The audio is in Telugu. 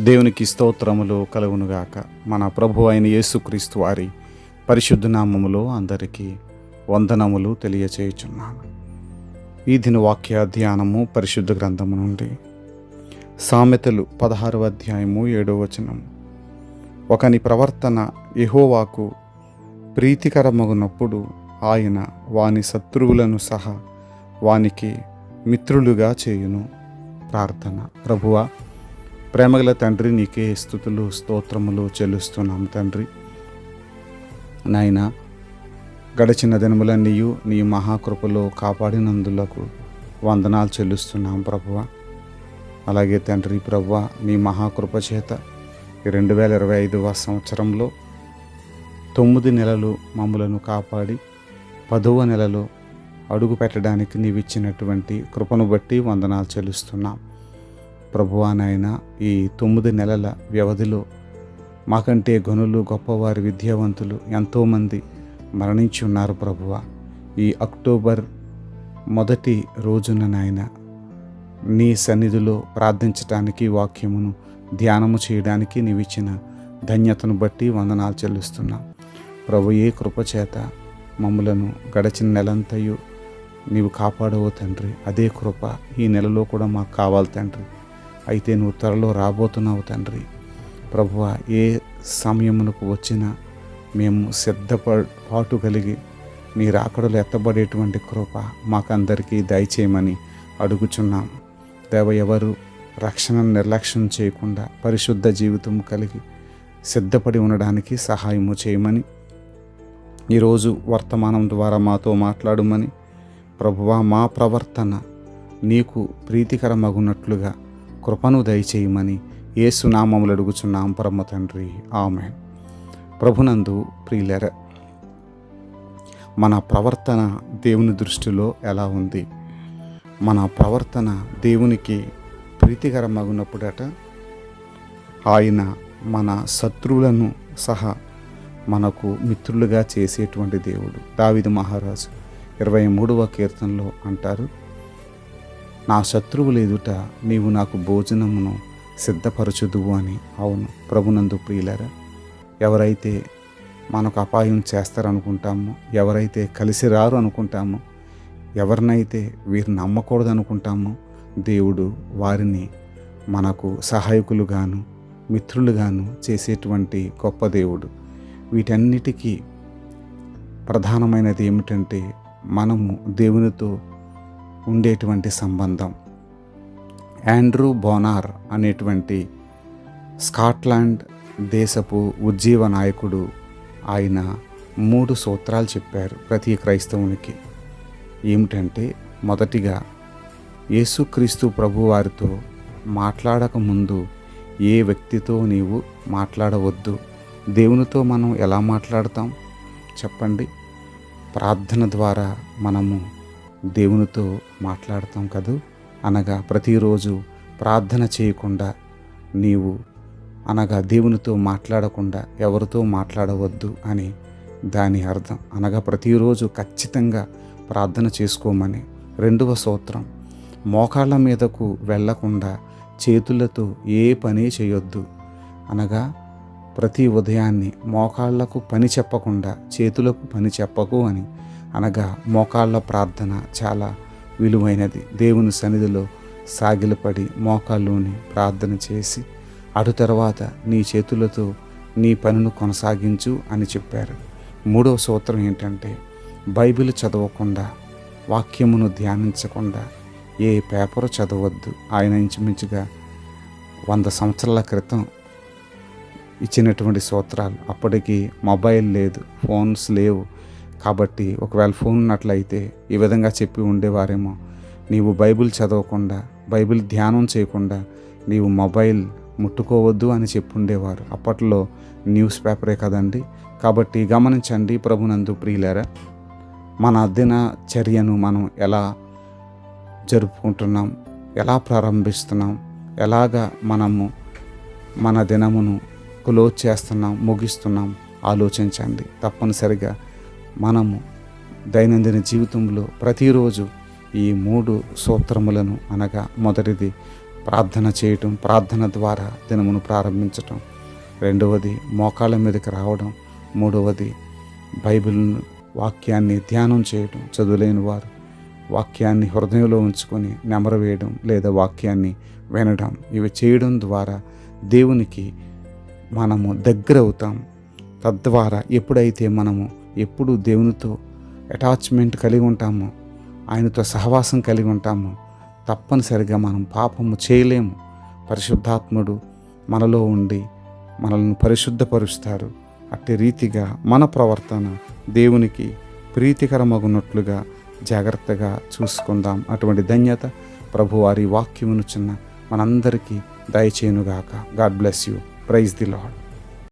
దేవునికి స్తోత్రములు కలుగునుగాక. మన ప్రభు అయిన యేసుక్రీస్తు వారి పరిశుద్ధ నామములో అందరికీ వందనములు తెలియచేయుచున్నాను. ఈ దిన వాక్య ధ్యానము పరిశుద్ధ గ్రంథము నుండి సామెతలు పదహారవ అధ్యాయము ఏడవ వచనము ఒకని ప్రవర్తన ఎహోవాకు ప్రీతికరమగునప్పుడు ఆయన వాని శత్రువులను సహా వానికి మిత్రులుగా చేయును. ప్రార్థన. ప్రభువా ప్రేమగల తండ్రి నీకే స్థుతులు స్తోత్రములు చెల్లిస్తున్నాం తండ్రి. నాయన గడిచిన దినములన్నీయు నీ మహాకృపలో కాపాడినందులకు వందనాలు చెల్లిస్తున్నాం ప్రభువ. అలాగే తండ్రి ప్రభువ మీ మహాకృప చేత రెండు వేల ఇరవై ఐదవ సంవత్సరంలో తొమ్మిది నెలలు మమ్మలను కాపాడి పదవ నెలలో అడుగు పెట్టడానికి నీవిచ్చినటువంటి కృపను బట్టి వందనాలు చెల్లిస్తున్నాం. ప్రభువా నాయన ఈ తొమ్మిది నెలల వ్యవధిలో మాకంటే గనులు గొప్పవారి విద్యావంతులు ఎంతోమంది మరణించి ఉన్నారు ప్రభువ. ఈ అక్టోబర్ మొదటి రోజున నాయన నీ సన్నిధిలో ప్రార్థించటానికి వాక్యమును ధ్యానము చేయడానికి నీవిచ్చిన ధన్యతను బట్టి వందనాలు చెల్లిస్తున్నాం. ప్రభుయే ఏ కృపచేత మమ్ములను గడచిన నెలంతయు నీవు కాపాడవు తండ్రి. అదే కృప ఈ నెలలో కూడా మాకు కావాలి తండ్రి. అయితే నువ్వు త్వరలో రాబోతున్నావు తండ్రి. ప్రభువ ఏ సమయమునకు వచ్చినా మేము సిద్ధపాటు కలిగి నీ రాకడలు ఎత్తబడేటువంటి కృప మాకందరికీ దయచేయమని అడుగుచున్నాం. దేవ ఎవరు రక్షణ నిర్లక్ష్యం చేయకుండా పరిశుద్ధ జీవితం కలిగి సిద్ధపడి ఉండడానికి సహాయము చేయమని ఈరోజు వర్తమానం ద్వారా మాతో మాట్లాడమని ప్రభువా మా ప్రవర్తన నీకు ప్రీతికరమగునట్లుగా కృపను దయచేయమని ఏసునామములు అడుగుచున్నాం పరమ తండ్రి. ఆమె ప్రభునందు ప్రియులర మన ప్రవర్తన దేవుని దృష్టిలో ఎలా ఉంది? మన ప్రవర్తన దేవునికి ప్రీతికరమగునప్పుడట ఆయన మన శత్రువులను సహా మనకు మిత్రులుగా చేసేటువంటి దేవుడు. దావిద మహారాజు ఇరవై మూడవ కీర్తనలో అంటారు నా శత్రువుల ఎదుట నీవు నాకు భోజనమును సిద్ధపరచుదువు అని. అవును ప్రభునందు ప్రియులరా ఎవరైతే మనకు అపాయం చేస్తారనుకుంటామో ఎవరైతే కలిసి రారు అనుకుంటామో ఎవరినైతే వీరు నమ్మకూడదు అనుకుంటామో దేవుడు వారిని మనకు సహాయకులుగాను మిత్రులుగాను చేసేటువంటి గొప్ప దేవుడు. వీటన్నిటికీ ప్రధానమైనది ఏమిటంటే మనము దేవునితో ఉండేటువంటి సంబంధం. ఆండ్రూ బోనార్ అనేటువంటి స్కాట్లాండ్ దేశపు ఉజ్జీవ నాయకుడు ఆయన మూడు సూత్రాలు చెప్పారు ప్రతి క్రైస్తవునికి. ఏమిటంటే మొదటిగా యేసుక్రీస్తు ప్రభువారితో మాట్లాడకముందు ఏ వ్యక్తితో నీవు మాట్లాడవద్దు దేవునితో మనం ఎలా మాట్లాడతాం? చెప్పండి. ప్రార్థన ద్వారా మనము దేవునితో మాట్లాడతాం కదూ? అనగా ప్రతిరోజు ప్రార్థన చేయకుండా నీవు అనగా దేవునితో మాట్లాడకుండా ఎవరితో మాట్లాడవద్దు అని దాని అర్థం. అనగా ప్రతిరోజు ఖచ్చితంగా ప్రార్థన చేసుకోమని. రెండవ సూత్రం మోకాళ్ళ మీదకు వెళ్ళకుండా చేతులతో ఏ పని చేయొద్దు. అనగా ప్రతి ఉదయాన్నే మోకాళ్ళకు పని చెప్పకుండా చేతులకు పని చెప్పకు అని. అనగా మోకాళ్ళ ప్రార్థన చాలా విలువైనది. దేవుని సన్నిధిలో సాగిలపడి మోకాళ్ళుని ప్రార్థన చేసి అటు తర్వాత నీ చేతులతో నీ పనును కొనసాగించు అని చెప్పారు. మూడవ సూత్రం ఏంటంటే బైబిల్ చదవకుండా వాక్యమును ధ్యానించకుండా ఏ పేపర్ చదవద్దు. ఆయన ఇంచుమించుగా వంద సంవత్సరాల క్రితం ఇచ్చినటువంటి సూత్రాలు. అప్పటికి మొబైల్ లేదు ఫోన్స్ లేవు. కాబట్టి ఒకవేళ ఫోన్ ఉన్నట్లయితే ఈ విధంగా చెప్పి ఉండేవారేమో. నీవు బైబిల్ చదవకుండా బైబిల్ ధ్యానం చేయకుండా నీవు మొబైల్ ముట్టుకోవద్దు అని చెప్పి ఉండేవారు అప్పట్లో న్యూస్ పేపరే కదండి. కాబట్టి గమనించండి ప్రభునందు ప్రియులారా మన దిన చర్యను మనం ఎలా జరుపుకుంటున్నాం ఎలా ప్రారంభిస్తున్నాం ఎలాగా మనము మన దినమును క్లోజ్ చేస్తున్నాం ముగిస్తున్నాం ఆలోచించండి. తప్పనిసరిగా మనము దైనందిన జీవితంలో ప్రతిరోజు ఈ మూడు సూత్రములను అనగా మొదటిది ప్రార్థన చేయటం ప్రార్థన ద్వారా దినమును ప్రారంభించటం రెండవది మోకాళ్ళ మీదకి రావడం మూడవది బైబిల్ను వాక్యాన్ని ధ్యానం చేయటం చదువులేని వారు వాక్యాన్ని హృదయంలో ఉంచుకొని నెమరు వేయడం లేదా వాక్యాన్ని వినడం ఇవి చేయడం ద్వారా దేవునికి మనము దగ్గర అవుతాం తద్వారా ఎప్పుడైతే మనము ఎప్పుడు దేవునితో అటాచ్మెంట్ కలిగి ఉంటాము. ఆయనతో సహవాసం కలిగి ఉంటాము. తప్పనిసరిగా మనం పాపము చేయలేము. పరిశుద్ధాత్ముడు మనలో ఉండి మనల్ని పరిశుద్ధపరుస్తారు. అట్టి రీతిగా మన ప్రవర్తన దేవునికి ప్రీతికరమగునట్లుగా జాగ్రత్తగా చూసుకుందాం. అటువంటి ధన్యత ప్రభువారి వాక్యమును చిన్న మనందరికీ దయచేయునుగాక. God bless you. Praise the Lord